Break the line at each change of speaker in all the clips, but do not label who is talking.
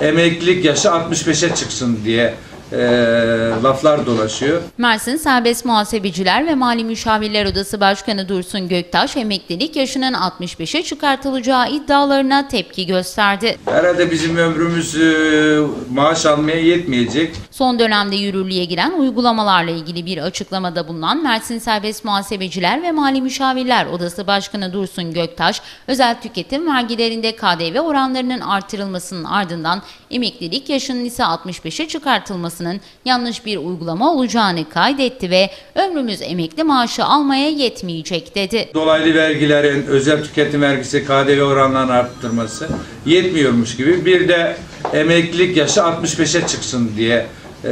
emeklilik yaşı 65'e çıksın diye e, laflar dolaşıyor.
Mersin Serbest Muhasebeciler ve Mali Müşavirler Odası Başkanı Dursun Göktaş emeklilik yaşının 65'e çıkartılacağı iddialarına tepki gösterdi.
Herhalde bizim ömrümüz e, maaş almaya yetmeyecek.
Son dönemde yürürlüğe giren uygulamalarla ilgili bir açıklamada bulunan Mersin Serbest Muhasebeciler ve Mali Müşavirler Odası Başkanı Dursun Göktaş, özel tüketim vergilerinde KDV oranlarının artırılmasının ardından emeklilik yaşının ise 65'e çıkartılmasının yanlış bir uygulama olacağını kaydetti ve ömrümüz emekli maaşı almaya yetmeyecek dedi.
Dolaylı vergilerin, özel tüketim vergisi, KDV oranlarını arttırması yetmiyormuş gibi. Bir de emeklilik yaşı 65'e çıksın diye e,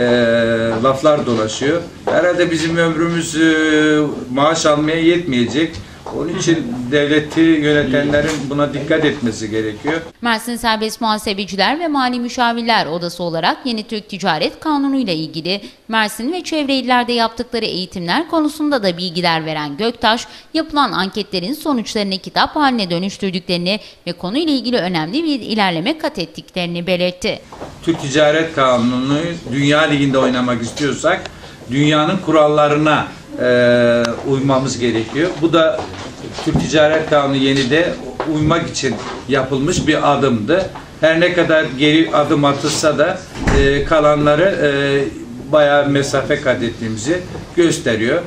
laflar dolaşıyor. Herhalde bizim ömrümüz e, maaş almaya yetmeyecek. Onun için devleti yönetenlerin buna dikkat etmesi gerekiyor.
Mersin Serbest Muhasebeciler ve Mali Müşavirler Odası olarak Yeni Türk Ticaret Kanunu ile ilgili Mersin ve çevre illerde yaptıkları eğitimler konusunda da bilgiler veren Göktaş, yapılan anketlerin sonuçlarını kitap haline dönüştürdüklerini ve konuyla ilgili önemli bir ilerleme kat ettiklerini belirtti.
Türk Ticaret Kanunu Dünya Ligi'nde oynamak istiyorsak dünyanın kurallarına e, uymamız gerekiyor. Bu da Türk Ticaret Kanunu yeni de uymak için yapılmış bir adımdı. Her ne kadar geri adım atılsa da e, kalanları e, bayağı mesafe kat ettiğimizi gösteriyor.